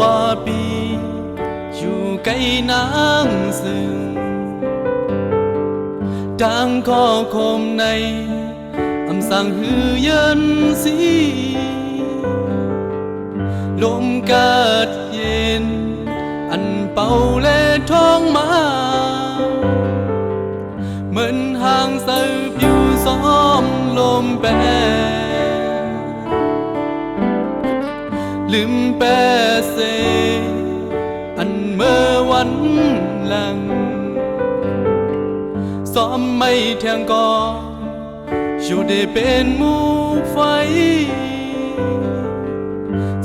ว่าปี อยู่ใกล้นางซึ่งดังข้อคมในอำสั่งหือเยินสีลมกาดเย็น อันเป่าและท้องมา ลืมแปเซ อันเมื่อวันหลัง ซ้อมไม่เทียงก่ออยู่ได้เป็นมูไฟ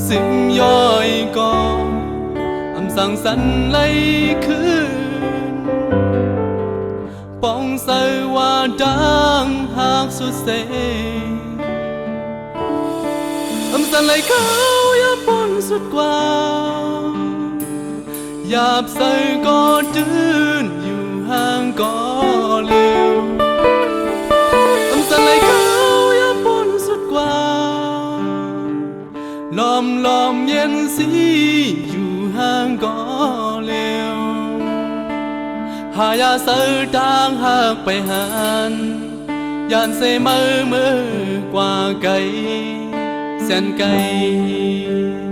ซึ่งย่อยก่ออำสั่งสันไลคืนป้องใส่ว่าดังหากสุดเส สันไลเขายาปนสุดกว่า หยาบใส่ก็ดืนอยู่ห่างก็เร็วอำสันไลเขายาปนสุดกว่า ลอมลอมเย็นสีอยู่ห่างก็เร็วหายาเสือทางหากไปหันยานเสมือมือกว่าไกล แส